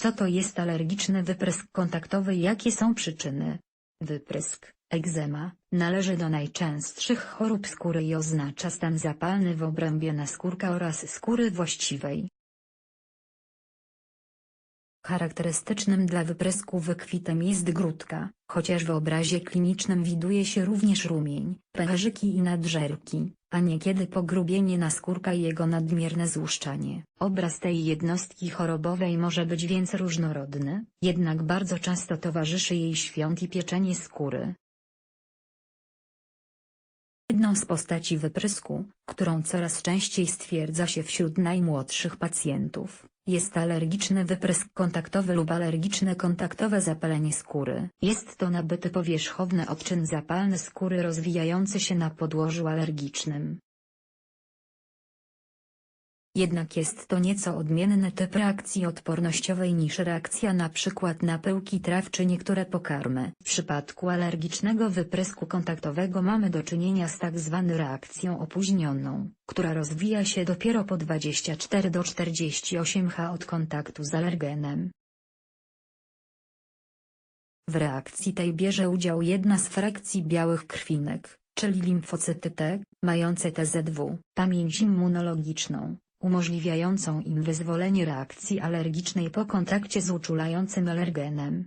Co to jest alergiczny wyprysk kontaktowy jakie są przyczyny? Wyprysk, egzema, należy do najczęstszych chorób skóry i oznacza stan zapalny w obrębie naskórka oraz skóry właściwej. Charakterystycznym dla wyprysku wykwitem jest grudka, chociaż w obrazie klinicznym widuje się również rumień, pęcherzyki i nadżerki, a niekiedy pogrubienie naskórka i jego nadmierne złuszczanie. Obraz tej jednostki chorobowej może być więc różnorodny, jednak bardzo często towarzyszy jej świąt i pieczenie skóry. Jedną z postaci wyprysku, którą coraz częściej stwierdza się wśród najmłodszych pacjentów, jest alergiczny wyprysk kontaktowy lub alergiczne kontaktowe zapalenie skóry. Jest to nabyty powierzchowny odczyn zapalny skóry rozwijający się na podłożu alergicznym. Jednak jest to nieco odmienny typ reakcji odpornościowej niż reakcja np. na pyłki traw czy niektóre pokarmy. W przypadku alergicznego wyprysku kontaktowego mamy do czynienia z tak zwaną reakcją opóźnioną, która rozwija się dopiero po 24 do 48 H od kontaktu z alergenem. W reakcji tej bierze udział jedna z frakcji białych krwinek, czyli limfocyty T, mające TZW, pamięć immunologiczną, umożliwiającą im wyzwolenie reakcji alergicznej po kontakcie z uczulającym alergenem.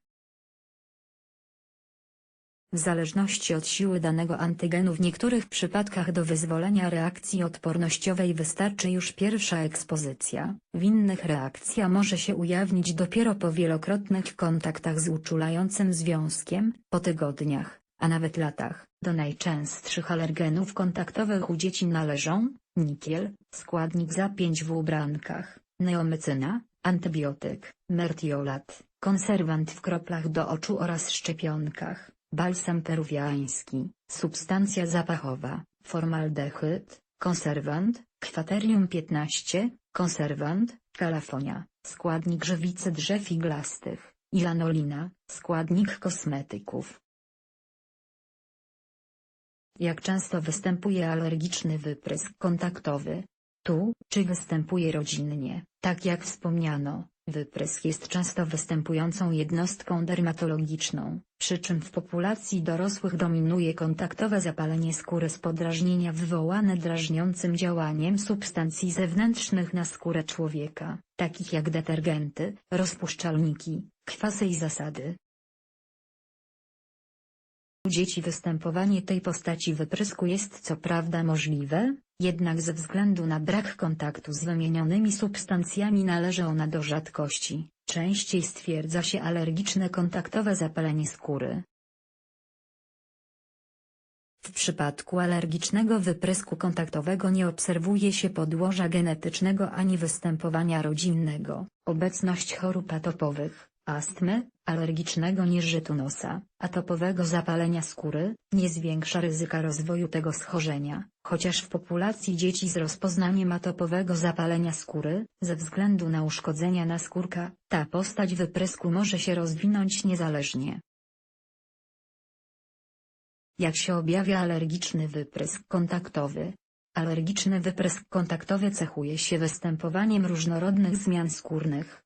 W zależności od siły danego antygenu w niektórych przypadkach do wyzwolenia reakcji odpornościowej wystarczy już pierwsza ekspozycja, w innych reakcja może się ujawnić dopiero po wielokrotnych kontaktach z uczulającym związkiem, po tygodniach, a nawet latach. Do najczęstszych alergenów kontaktowych u dzieci należą nikiel, składnik za 5 w ubrankach, neomycyna, antybiotyk, mertiolat, konserwant w kroplach do oczu oraz szczepionkach, balsam peruwiański, substancja zapachowa, formaldehyd, konserwant, kwaterium 15, konserwant, kalafonia, składnik żywicy drzew iglastych, ilanolina, składnik kosmetyków. Jak często występuje alergiczny wyprysk kontaktowy? Tu, czy występuje rodzinnie, tak jak wspomniano, wyprysk jest często występującą jednostką dermatologiczną, przy czym w populacji dorosłych dominuje kontaktowe zapalenie skóry z podrażnienia wywołane drażniącym działaniem substancji zewnętrznych na skórę człowieka, takich jak detergenty, rozpuszczalniki, kwasy i zasady. U dzieci występowanie tej postaci wyprysku jest co prawda możliwe, jednak ze względu na brak kontaktu z wymienionymi substancjami należy ona do rzadkości, częściej stwierdza się alergiczne kontaktowe zapalenie skóry. W przypadku alergicznego wyprysku kontaktowego nie obserwuje się podłoża genetycznego ani występowania rodzinnego, obecność chorób atopowych, astmy, alergicznego nieżytu nosa, atopowego zapalenia skóry, nie zwiększa ryzyka rozwoju tego schorzenia, chociaż w populacji dzieci z rozpoznaniem atopowego zapalenia skóry, ze względu na uszkodzenia naskórka, ta postać wyprysku może się rozwinąć niezależnie. Jak się objawia alergiczny wyprysk kontaktowy? Alergiczny wyprysk kontaktowy cechuje się występowaniem różnorodnych zmian skórnych,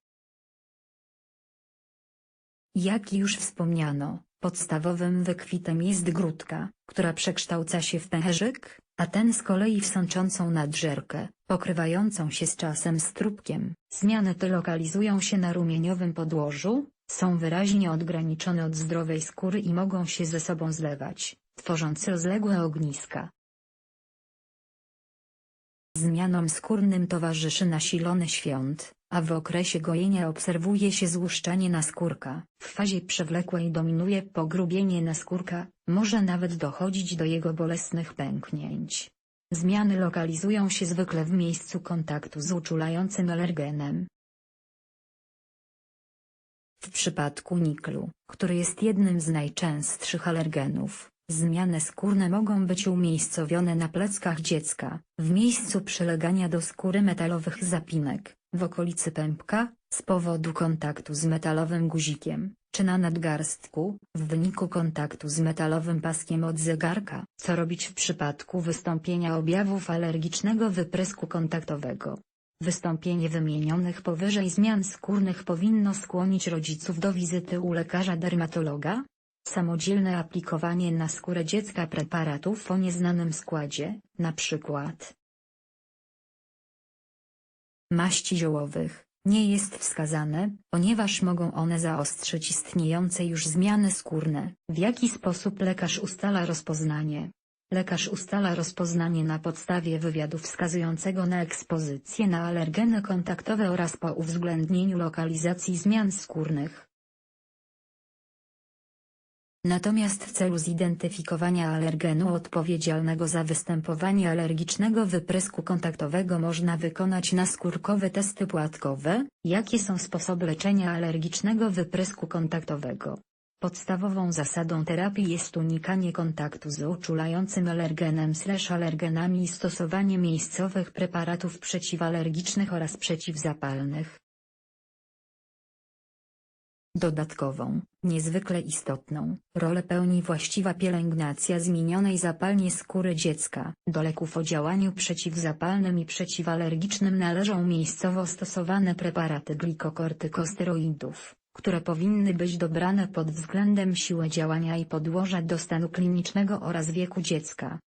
jak już wspomniano, podstawowym wykwitem jest grudka, która przekształca się w pęcherzyk, a ten z kolei w sączącą nadżerkę, pokrywającą się z czasem strupkiem. Zmiany te lokalizują się na rumieniowym podłożu, są wyraźnie odgraniczone od zdrowej skóry i mogą się ze sobą zlewać, tworząc rozległe ogniska. Zmianom skórnym towarzyszy nasilony świąt, a w okresie gojenia obserwuje się złuszczanie naskórka. W fazie przewlekłej dominuje pogrubienie naskórka, może nawet dochodzić do jego bolesnych pęknięć. Zmiany lokalizują się zwykle w miejscu kontaktu z uczulającym alergenem. W przypadku niklu, który jest jednym z najczęstszych alergenów, zmiany skórne mogą być umiejscowione na pleckach dziecka, w miejscu przylegania do skóry metalowych zapinek, w okolicy pępka, z powodu kontaktu z metalowym guzikiem, czy na nadgarstku, w wyniku kontaktu z metalowym paskiem od zegarka. Co robić w przypadku wystąpienia objawów alergicznego wyprysku kontaktowego? Wystąpienie wymienionych powyżej zmian skórnych powinno skłonić rodziców do wizyty u lekarza dermatologa. Samodzielne aplikowanie na skórę dziecka preparatów o nieznanym składzie, np. maści ziołowych, nie jest wskazane, ponieważ mogą one zaostrzyć istniejące już zmiany skórne. W jaki sposób lekarz ustala rozpoznanie? Lekarz ustala rozpoznanie na podstawie wywiadu wskazującego na ekspozycję na alergeny kontaktowe oraz po uwzględnieniu lokalizacji zmian skórnych. Natomiast w celu zidentyfikowania alergenu odpowiedzialnego za występowanie alergicznego wyprysku kontaktowego można wykonać naskórkowe testy płatkowe. Jakie są sposoby leczenia alergicznego wyprysku kontaktowego? Podstawową zasadą terapii jest unikanie kontaktu z uczulającym alergenem slash alergenami i stosowanie miejscowych preparatów przeciwalergicznych oraz przeciwzapalnych. Dodatkową, niezwykle istotną, rolę pełni właściwa pielęgnacja zmienionej zapalnie skóry dziecka. Do leków o działaniu przeciwzapalnym i przeciwalergicznym należą miejscowo stosowane preparaty glikokortykosteroidów, które powinny być dobrane pod względem siły działania i podłoża do stanu klinicznego oraz wieku dziecka.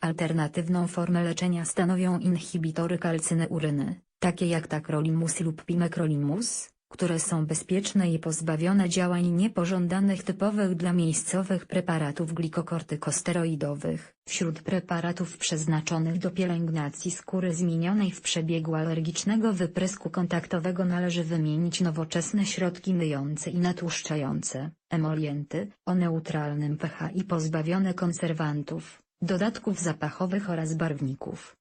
Alternatywną formę leczenia stanowią inhibitory kalcyneuryny, takie jak tacrolimus lub pimecrolimus, które są bezpieczne i pozbawione działań niepożądanych typowych dla miejscowych preparatów glikokortykosteroidowych. Wśród preparatów przeznaczonych do pielęgnacji skóry zmienionej w przebiegu alergicznego wyprysku kontaktowego należy wymienić nowoczesne środki myjące i natłuszczające, emolienty, o neutralnym pH i pozbawione konserwantów, dodatków zapachowych oraz barwników.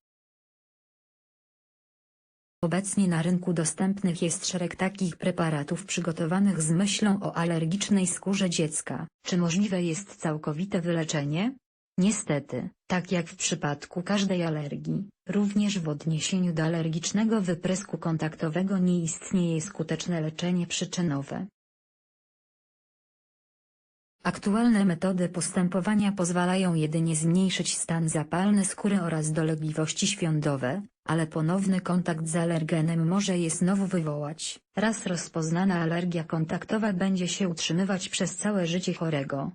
Obecnie na rynku dostępnych jest szereg takich preparatów przygotowanych z myślą o alergicznej skórze dziecka. Czy możliwe jest całkowite wyleczenie? Niestety, tak jak w przypadku każdej alergii, również w odniesieniu do alergicznego wyprysku kontaktowego nie istnieje skuteczne leczenie przyczynowe. Aktualne metody postępowania pozwalają jedynie zmniejszyć stan zapalny skóry oraz dolegliwości świądowe, ale ponowny kontakt z alergenem może je znowu wywołać. Raz rozpoznana alergia kontaktowa będzie się utrzymywać przez całe życie chorego.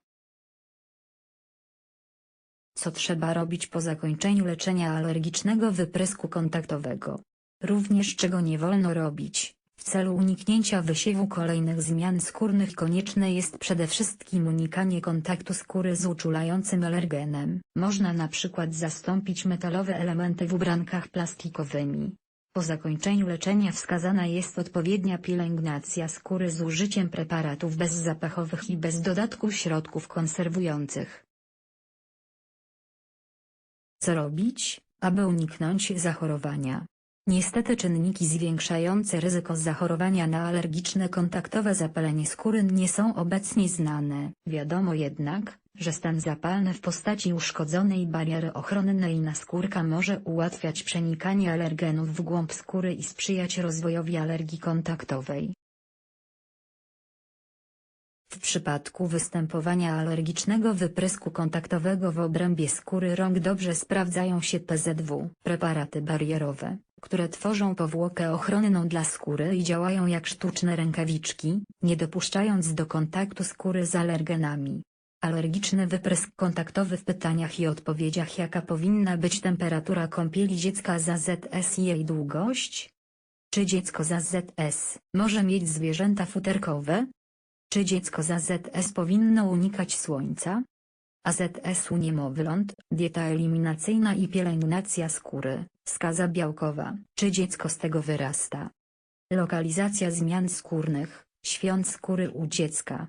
Co trzeba robić po zakończeniu leczenia alergicznego wyprysku kontaktowego? Również czego nie wolno robić, w celu uniknięcia wysiewu kolejnych zmian skórnych konieczne jest przede wszystkim unikanie kontaktu skóry z uczulającym alergenem. Można na przykład zastąpić metalowe elementy w ubrankach plastikowymi. Po zakończeniu leczenia wskazana jest odpowiednia pielęgnacja skóry z użyciem preparatów bezzapachowych i bez dodatku środków konserwujących. Co robić, aby uniknąć zachorowania? Niestety czynniki zwiększające ryzyko zachorowania na alergiczne kontaktowe zapalenie skóry nie są obecnie znane. Wiadomo jednak, że stan zapalny w postaci uszkodzonej bariery ochronnej naskórka może ułatwiać przenikanie alergenów w głąb skóry i sprzyjać rozwojowi alergii kontaktowej. W przypadku występowania alergicznego wyprysku kontaktowego w obrębie skóry rąk dobrze sprawdzają się PZW, preparaty barierowe, które tworzą powłokę ochronną dla skóry i działają jak sztuczne rękawiczki, nie dopuszczając do kontaktu skóry z alergenami. Alergiczny wyprysk kontaktowy w pytaniach i odpowiedziach Jaka powinna być temperatura kąpieli dziecka za ZS i jej długość? Czy dziecko za ZS może mieć zwierzęta futerkowe? Czy dziecko za ZS powinno unikać słońca? AZS u niemowląt, dieta eliminacyjna i pielęgnacja skóry, skaza białkowa, czy dziecko z tego wyrasta. Lokalizacja zmian skórnych, świąt skóry u dziecka,